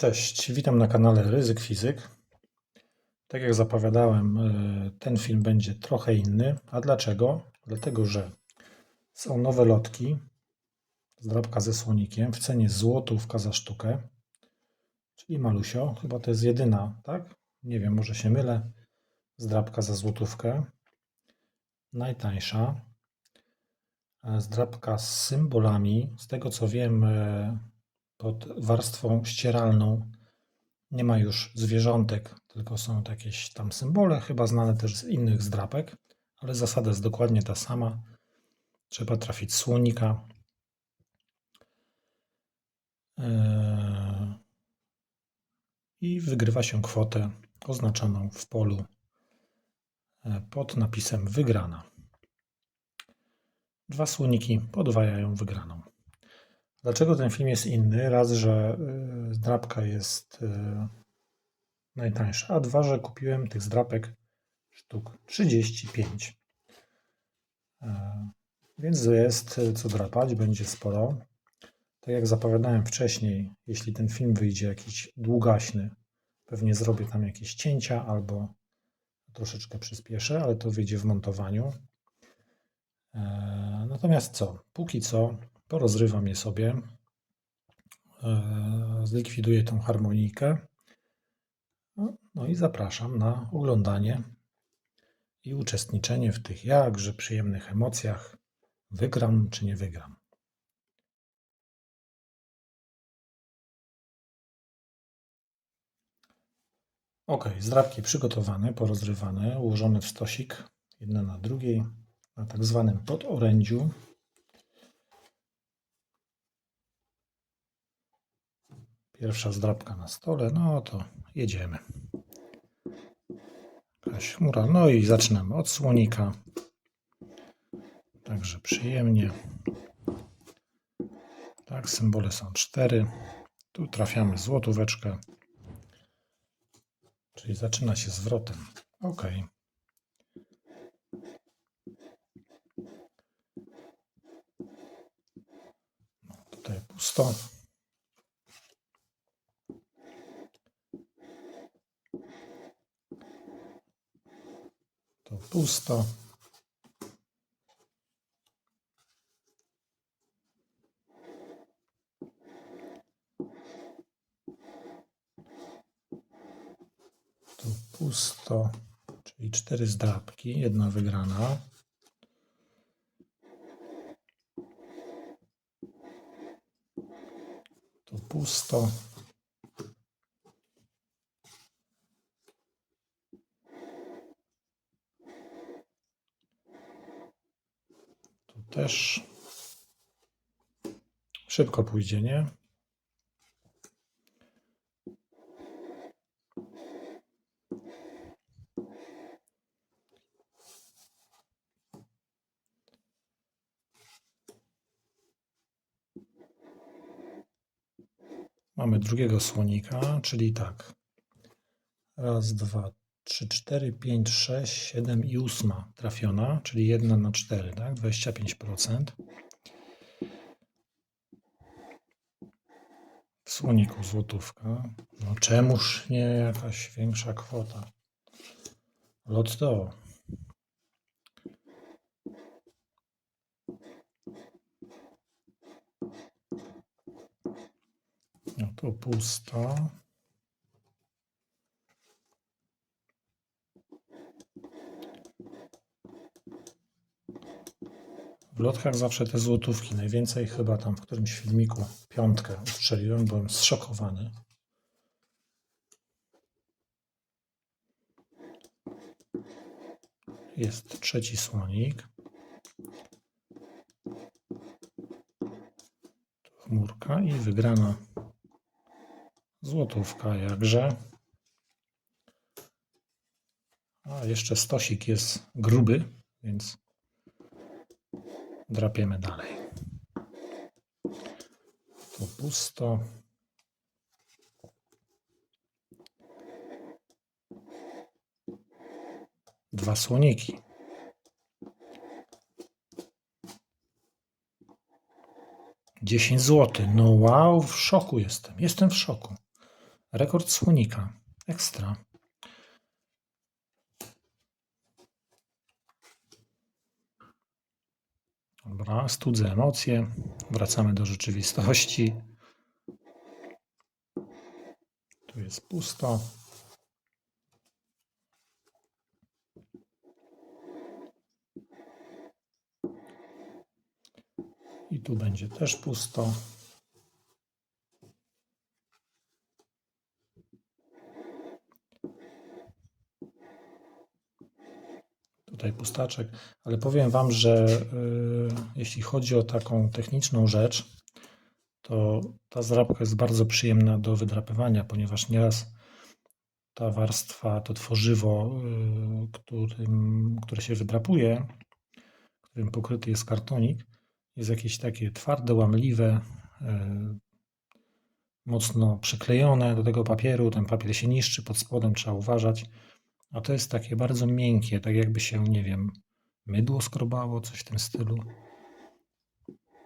Cześć, witam na kanale Ryzyk Fizyk. Tak jak zapowiadałem, e, ten film będzie trochę inny. A dlaczego? Dlatego, że są nowe lotki, zdrabka ze słonikiem w cenie złotówka za sztukę, czyli malusio. Chyba to jest jedyna, tak? Nie wiem, może się mylę. Zdrabka za złotówkę. Najtańsza. E, Zdrabka z symbolami. Z tego co wiem, e, pod warstwą ścieralną nie ma już zwierzątek, tylko są jakieś tam symbole, chyba znane też z innych zdrapek, ale zasada jest dokładnie ta sama. Trzeba trafić słonika. Eee, I wygrywa się kwotę oznaczoną w polu e, pod napisem wygrana. Dwa słoniki podwajają wygraną. Dlaczego ten film jest inny? Raz, że y, zdrabka jest y, najtańsza, a dwa, że kupiłem tych zdrapek sztuk 35. E, Więc jest y, co drapać, będzie sporo. Tak jak zapowiadałem wcześniej, jeśli ten film wyjdzie jakiś długaśny, pewnie zrobię tam jakieś cięcia albo troszeczkę przyspieszę, ale to wyjdzie w montowaniu. E, Natomiast co? Póki co porozrywam je sobie, e, zlikwiduję tą harmonijkę. No, no i zapraszam na oglądanie i uczestniczenie w tych jakże przyjemnych emocjach. Wygram czy nie wygram. Ok, zdrabki przygotowane, porozrywane, ułożone w stosik, jedna na drugiej, na tak zwanym podorędziu. Pierwsza zdrabka na stole, no to jedziemy. Jakaś chmura, no i zaczynamy od słonika. Także przyjemnie. Tak, symbole są cztery. Tu trafiamy złotóweczkę. Czyli zaczyna się zwrotem. Ok. No, tutaj pusto. To pusto. Tu pusto, czyli cztery zdrabki, jedna wygrana. Tu pusto. Tu też szybko pójdzie, nie? Mamy drugiego słonika, czyli tak. Raz, dwa, trzy, cztery, pięć, sześć, siedem i ósma trafiona, czyli jedna na cztery, tak? 25%. W słoniku złotówka. No czemuż nie jakaś większa kwota? Lotto. No to pusto. W lotkach zawsze te złotówki. Najwięcej chyba tam w którymś filmiku piątkę ustrzeliłem, byłem zszokowany. Jest trzeci słonik. Chmurka i wygrana złotówka jakże. A jeszcze stosik jest gruby, więc drapiemy dalej. Pusto. Dwa słoniki. Dziesięć złotych. No wow, w szoku jestem. Jestem w szoku. Rekord słonika. Ekstra. Dobra, studzę emocje. Wracamy do rzeczywistości. Tu jest pusto. I tu będzie też pusto. Tutaj pustaczek, ale powiem Wam, że y, jeśli chodzi o taką techniczną rzecz, to ta zdrabka jest bardzo przyjemna do wydrapywania, ponieważ nieraz ta warstwa, to tworzywo, y, którym, które się wydrapuje, którym pokryty jest kartonik, jest jakieś takie twarde, łamliwe, y, mocno przyklejone do tego papieru. Ten papier się niszczy pod spodem, trzeba uważać. A to jest takie bardzo miękkie, tak jakby się, nie wiem, mydło skrobało, coś w tym stylu.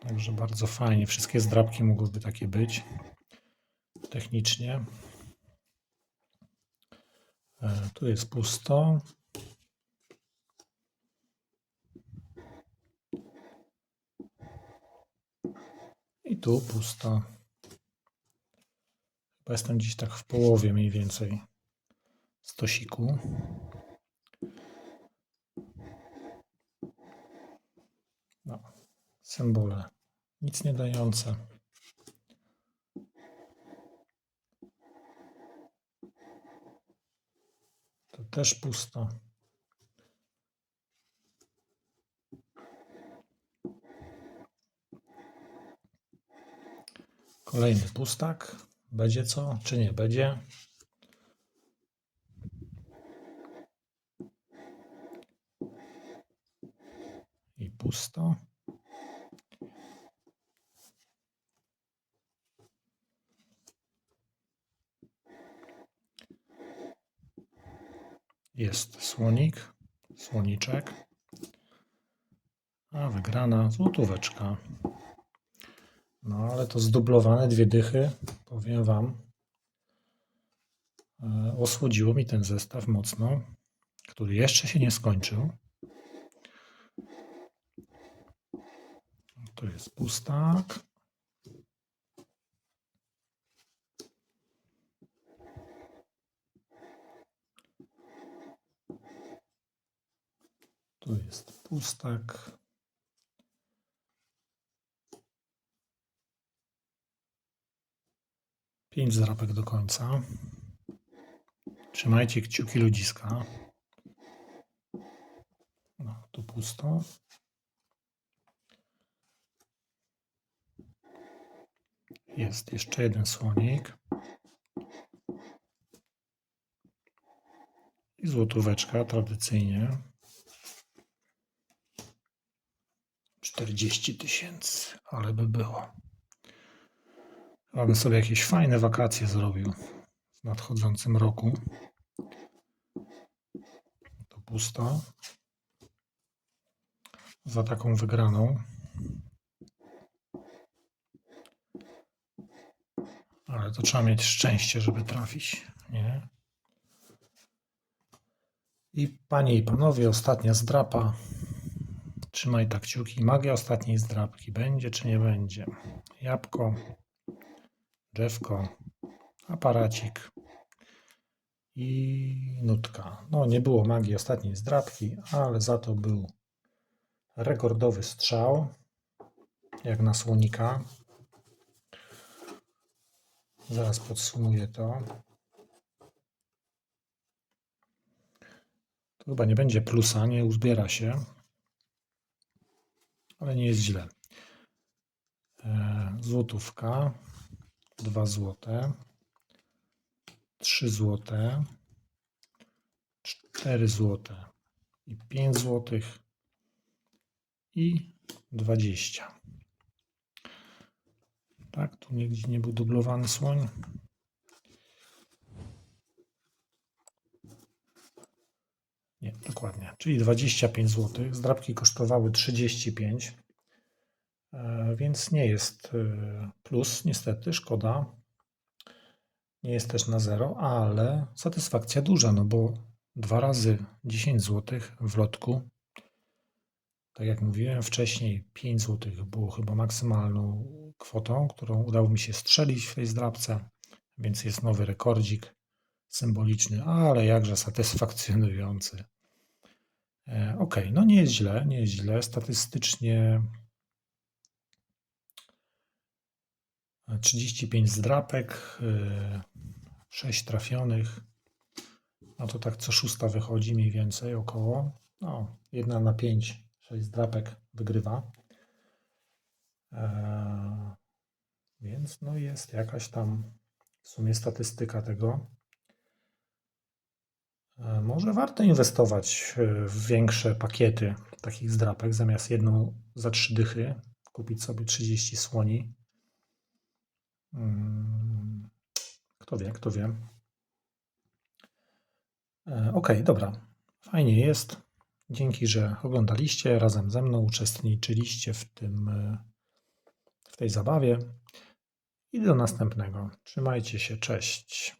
Także bardzo fajnie. Wszystkie zdrabki mogłyby takie być technicznie. E, Tu jest pusto. I tu pusto. Chyba jestem gdzieś tak w połowie mniej więcej stosiku. No, symbole nic nie dające. To też pusto. Kolejny pustak. Będzie co, czy nie będzie? I pusto. Jest słonik, słoniczek. A wygrana złotóweczka. No ale to zdublowane dwie dychy, powiem Wam, e, osłodziło mi ten zestaw mocno, który jeszcze się nie skończył. Tu jest pustak. Tu jest pustak. Pięć zdrapek do końca. Trzymajcie kciuki ludziska. No, tu pusto. Jest jeszcze jeden słonik. I złotóweczka tradycyjnie. 40 tysięcy, ale by było. Chyba bym sobie jakieś fajne wakacje zrobił w nadchodzącym roku. To pusto. Za taką wygraną. Ale to trzeba mieć szczęście, żeby trafić, nie? I panie i panowie, ostatnia zdrapa. Trzymaj tak kciuki. Magia ostatniej zdrapki. Będzie czy nie będzie? Jabłko, drzewko, aparacik i nutka. No nie było magii ostatniej zdrapki, ale za to był rekordowy strzał, jak na słonika. Zaraz podsumuję to. To chyba nie będzie plusa, nie uzbiera się, ale nie jest źle. E, Złotówka, 2 złote, 3 złote, 4 złote i 5 złotych i 20. Tak, tu nigdzie nie był dublowany słoń. Nie, dokładnie. Czyli 25 zł. Zdrabki kosztowały 35. E, Więc nie jest e, plus, niestety, szkoda. Nie jest też na zero, ale satysfakcja duża, no bo dwa razy 10 zł w lotku. Tak jak mówiłem wcześniej, 5 zł było chyba maksymalną kwotą, którą udało mi się strzelić w tej zdrabce, więc jest nowy rekordzik symboliczny, ale jakże satysfakcjonujący. E, Ok, no nie jest źle, nie jest źle. Statystycznie 35 zdrapek, 6 trafionych. No to tak co szósta wychodzi mniej więcej około. No, jedna na 5, 6 zdrapek wygrywa. Więc no jest jakaś tam w sumie statystyka tego. E, Może warto inwestować e, w większe pakiety takich zdrapek, zamiast jedną za trzy dychy kupić sobie 30 słoni. Mm, Kto wie, kto wie. E, Okej, dobra. Fajnie jest. Dzięki, że oglądaliście razem ze mną, uczestniczyliście w tym, w tej zabawie. I do następnego. Trzymajcie się, cześć.